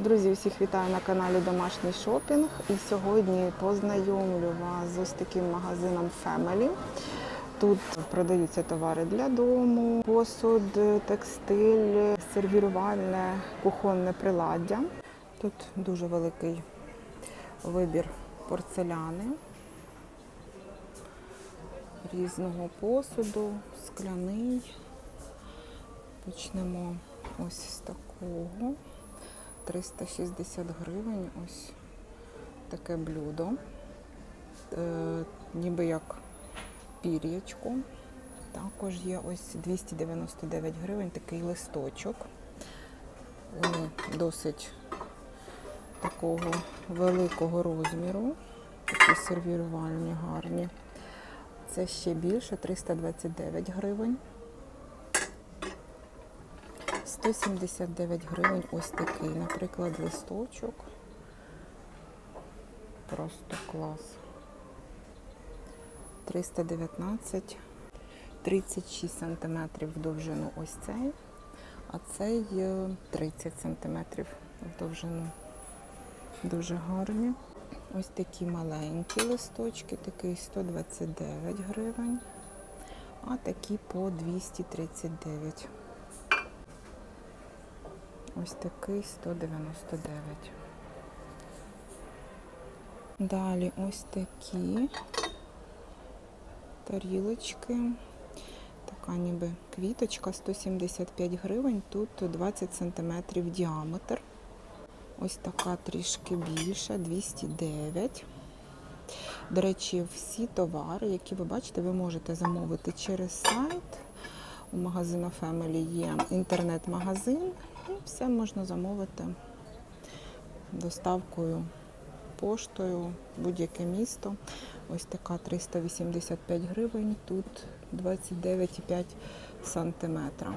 Друзі, всіх вітаю на каналі Домашній шопінг. І сьогодні познайомлю вас з ось таким магазином Family. Тут продаються товари для дому, посуд, текстиль, сервірувальне, кухонне приладдя. Тут дуже великий вибір порцеляни, різного посуду, скляний. Почнемо ось з такого. 360 гривень. Ось таке блюдо. Е, ніби як пір'ячко. Також є ось 299 гривень такий листочок. Вони досить такого великого розміру. Такі сервірувальні гарні. Це ще більше 329 гривень. 179 гривень ось такий, наприклад, листочок. Просто клас. 319, 36 сантиметрів в довжину ось цей, а цей е, 30 сантиметрів в довжину. Дуже гарні. Ось такі маленькі листочки, такий 129 гривень, а такі по 239. Ось такий 199. Далі ось такі тарілочки. Така ніби квіточка 175 гривень. Тут 20 см діаметр. Ось така трішки більша, 209. До речі, всі товари, які ви бачите, ви можете замовити через сайт. У магазину Family є інтернет-магазин. І все можна замовити доставкою, поштою, будь-яке місто. Ось така 385 гривень, тут 29,5 сантиметра.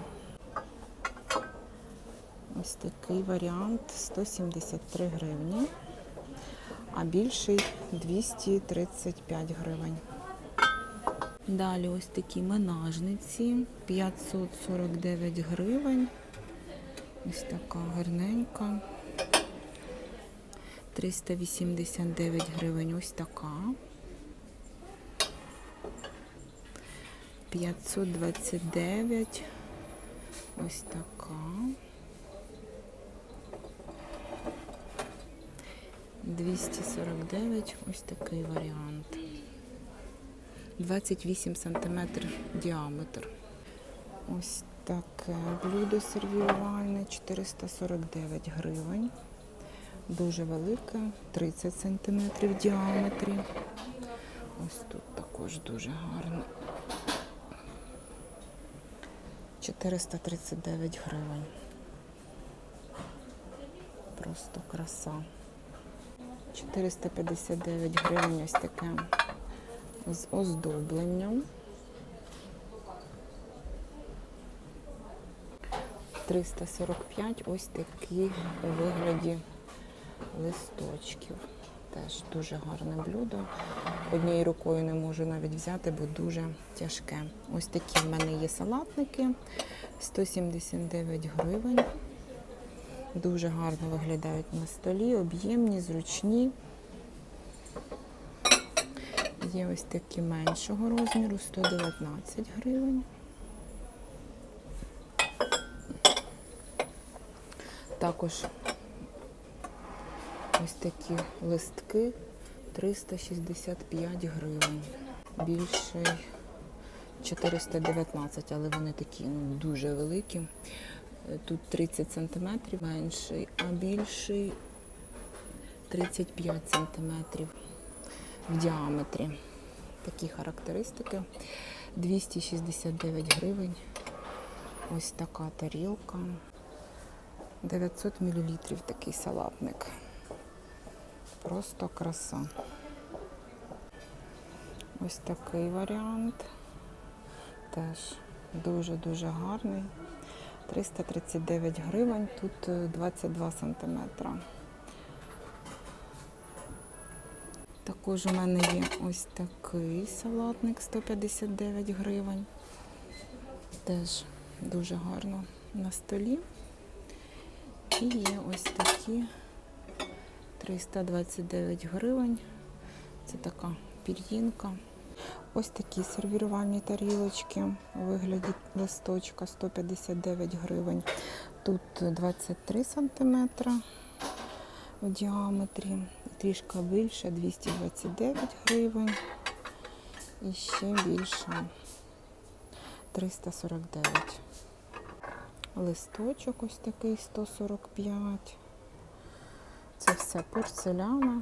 Ось такий варіант 173 гривні, а більший 235 гривень. Далі ось такі менажниці 549 гривень. Ось така гарненька. 389 гривень. Ось така. 529. Ось така. 249. Ось такий варіант. 28 см діаметр. Ось таке блюдо сервірувальне 449 гривень. Дуже велике, 30 см в діаметрі. Ось тут також дуже гарно. 439 гривень. Просто краса. 459 гривень ось таке з оздобленням. 345 ось такі у вигляді листочків. Теж дуже гарне блюдо. Однією рукою не можу навіть взяти, бо дуже тяжке. Ось такі в мене є салатники. 179 гривень. Дуже гарно виглядають на столі, об'ємні, зручні. Є ось такі меншого розміру, 119 гривень. Також ось такі листки 365 гривень. Більший 419, але вони такі ну, дуже великі. Тут 30 см менший, а більший 35 см в діаметрі. Такі характеристики. 269 гривень. Ось така тарілка. 900 мл такий салатник. Просто краса. Ось такий варіант. Теж дуже-дуже гарний. 339 гривень, тут е, 22 сантиметра. Також у мене є ось такий салатник 159 гривень. Теж дуже гарно на столі. І є ось такі 329 гривень. Це така пір'їнка. Ось такі сервірувальні тарілочки у вигляді листочка 159 гривень. Тут 23 сантиметра в діаметрі, трішки більше 229 гривень. І ще більше 349. Листочок ось такий 145. Це все порцеляна.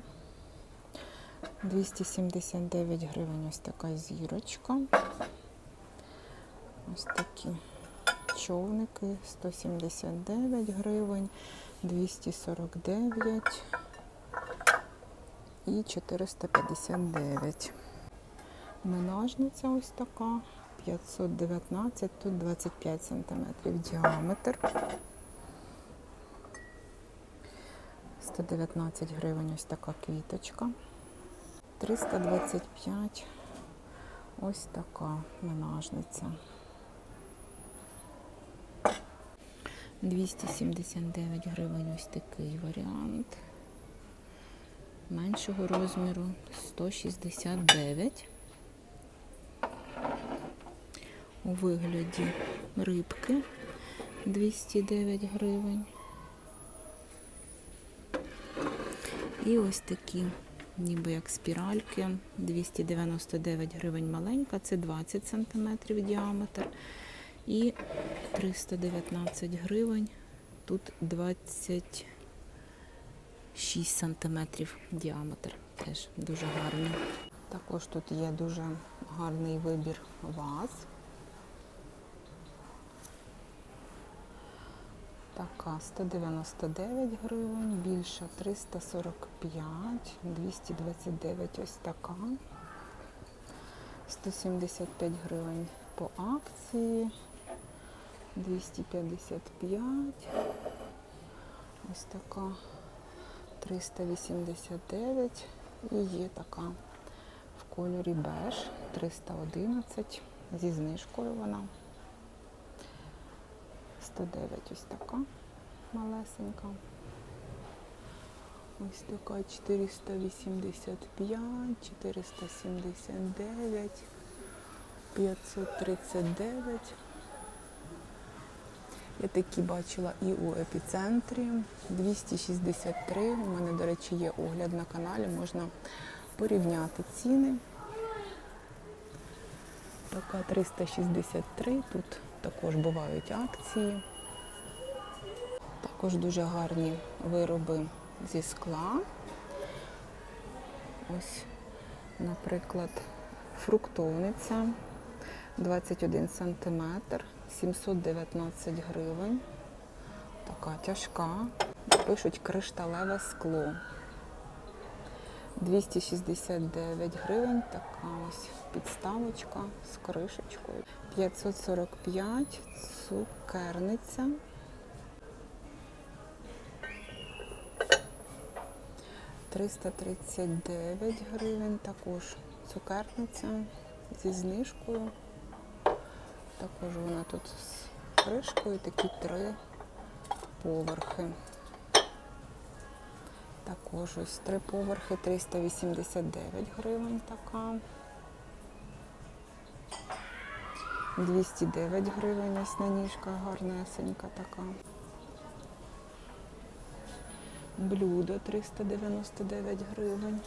279 гривень ось така зірочка. Ось такі човники 179 гривень, 249 і 459. Минажниця ось така 519, тут 25 сантиметрів діаметр. 119 гривень ось така квіточка. 325 ось така менажниця. 279 гривень ось такий варіант. Меншого розміру 169. У вигляді рибки 209 гривень. І ось такі, ніби як спіральки, 299 гривень маленька, це 20 см діаметр. І 319 гривень, тут 26 см діаметр. Теж дуже гарний. Також тут є дуже гарний вибір ваз. Така 199 гривень, більша 345, 229 ось така. 175 гривень по акції, 255, ось така 389 і є така в кольорі беж 311 зі знижкою вона. 109 ось така малесенька. Ось така 485, 479, 539. Я такі бачила і у епіцентрі 263. У мене, до речі, є огляд на каналі, можна порівняти ціни. Така 363, тут також бувають акції. Також дуже гарні вироби зі скла. Ось, наприклад, фруктовниця 21 см, 719 гривень. Така тяжка. Пишуть кришталеве скло. 269 гривень, така ось підставочка з кришечкою. 545 цукерниця. Триста тридцять дев'ять гривень, також цукерниця зі знижкою. Також вона тут з кришкою, такі три поверхи. Також ось три поверхи, 389 гривень така. 209 гривень ось на ніжках, гарнесенька така. Блюдо 399 гривень.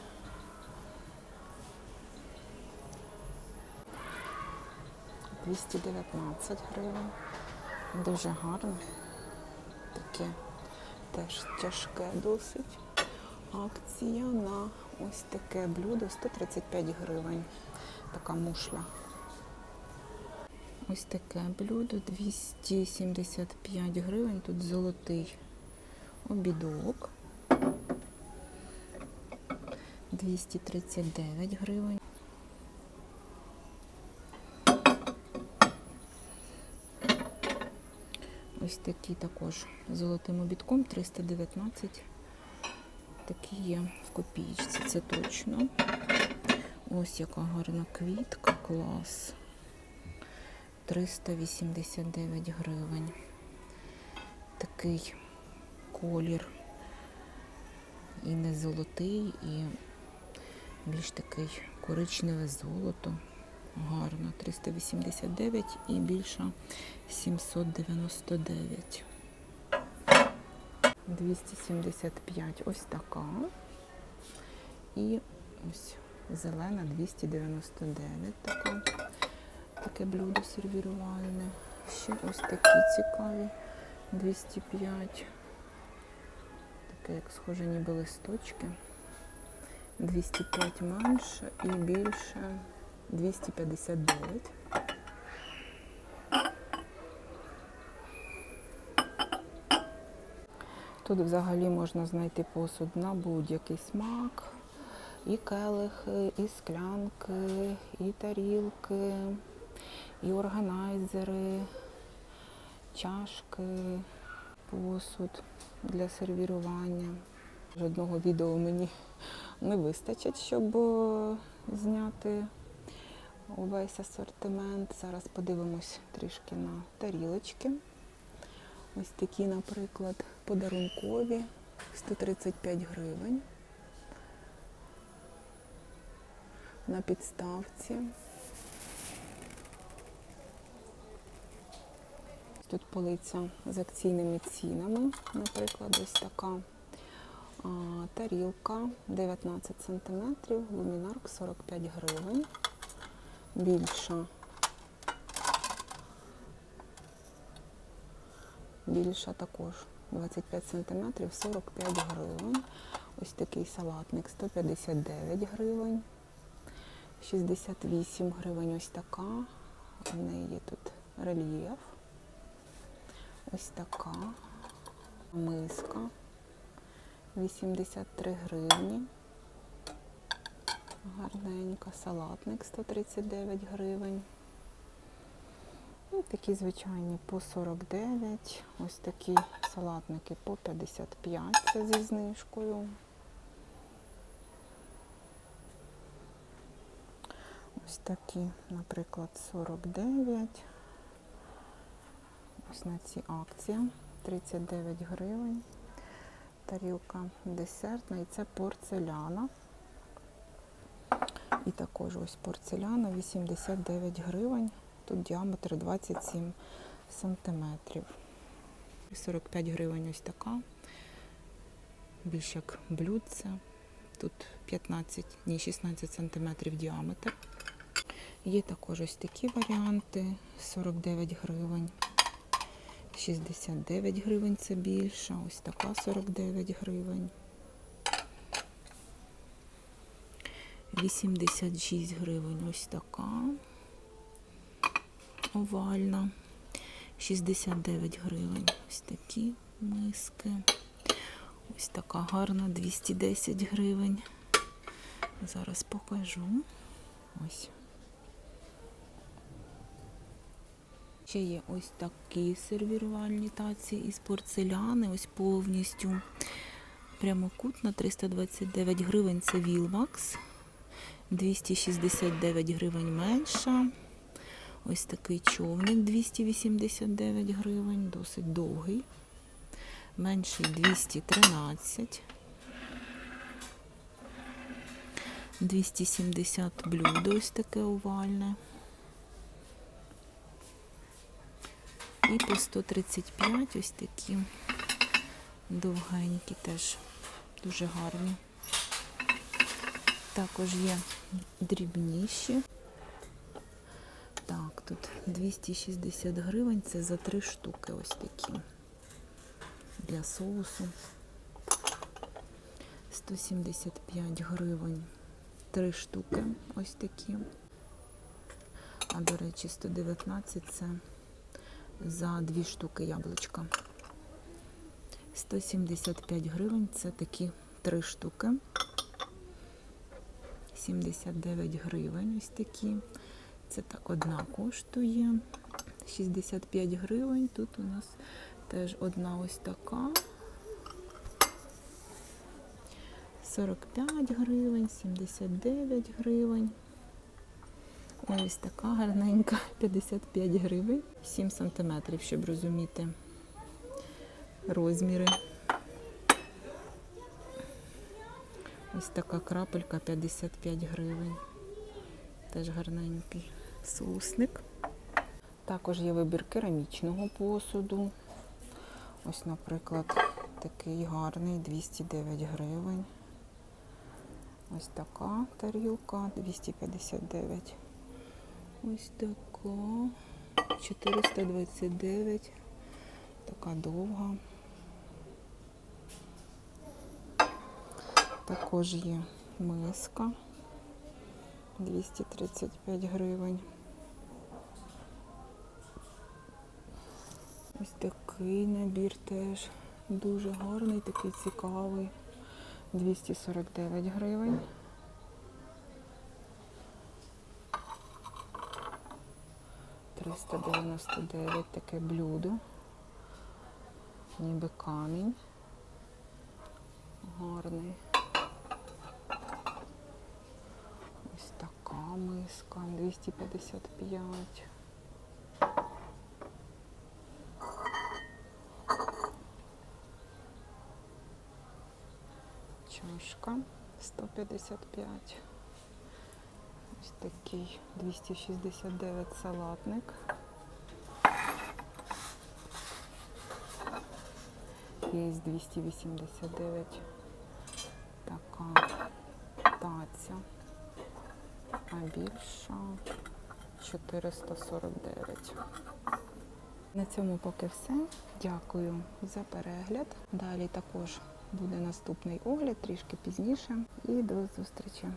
Двісті дев'ятнадцять гривень. Дуже гарно. Таке теж тяжке досить. Акція на ось таке блюдо 135 гривень. Така мушля. Ось таке блюдо 275 гривень. Тут золотий обідок. 239 гривень. Ось такі також золотим обідком 319. Такі є в копійці, це точно. Ось яка гарна квітка, клас. 389 гривень. Такий колір. І не золотий, і більш такий коричневе золото. Гарно. 389 і більша 799. 275 ось така. І ось зелена 299 така. Таке блюдо сервірувальне. Ще ось такі цікаві 205. Таке, як схоже, ніби листочки. 205 менше і більше 259. Тут взагалі можна знайти посуд на будь-який смак. І келихи, і склянки, і тарілки, і органайзери, чашки, посуд для сервірування. Жодного відео мені не вистачить, щоб е, зняти увесь асортимент. Зараз подивимось трішки на тарілочки. Ось такі, наприклад, подарункові 135 гривень. На підставці. Тут полиця з акційними цінами, наприклад, ось така тарілка 19 см, лумінарк 45 гривень. Більша. Більша також 25 см 45 гривень. Ось такий салатник 159 гривень. 68 гривень ось така. В неї є тут рельєф. Ось така миска. 83 гривні. Гарненька. Салатник 139 гривень. І такі звичайні по 49. Ось такі салатники по 55 це зі знижкою. Ось такі, наприклад, 49. Ось на ці акції 39 гривень. Тарілка десертна і це порцеляна. І також ось порцеляна 89 гривень. Тут діаметр 27 сантиметрів. 45 гривень ось така. Більш як блюдце. Тут 15, ні, 16 сантиметрів діаметр. Є також ось такі варіанти. 49 гривень. 69 гривень це більша. Ось така 49 гривень. 86 гривень ось така. Овальна. 69 гривень. Ось такі миски. Ось така гарна, 210 гривень. Зараз покажу. Ось. Ще є ось такі сервірувальні таці із порцеляни, ось повністю прямокутна, 329 гривень це Вілмакс, 269 гривень менша. Ось такий човник 289 гривень, досить довгий. Менший 213. 270 блюдо ось таке овальне. І по 135 ось такі довгенькі теж дуже гарні. Також є дрібніші. Так, тут 260 гривень, це за три штуки ось такі. Для соусу. 175 гривень. Три штуки ось такі. А, до речі, 119 це за дві штуки яблучка. 175 гривень це такі три штуки. 79 гривень ось такі. Це так одна коштує. 65 гривень. Тут у нас теж одна ось така. 45 гривень, 79 гривень. Ось така гарненька, 55 гривень, 7 сантиметрів, щоб розуміти розміри. Ось така крапелька 55 гривень. Теж гарненький соусник. Також є вибір керамічного посуду. Ось, наприклад, такий гарний 209 гривень. Ось така тарілка 259. Ось така 429. Така довга. Також є миска 235 гривень. Ось такий набір теж дуже гарний, такий цікавий. 249 гривень. Триста дев'яносто дев'ять таке блюдо. Ніби камінь. Гарний. Ось така миска 255. Чашка 155. Ось такий 269 салатник. Є 289 така таця, а більша 449. На цьому поки все. Дякую за перегляд. Далі також буде наступний огляд трішки пізніше. І до зустрічі!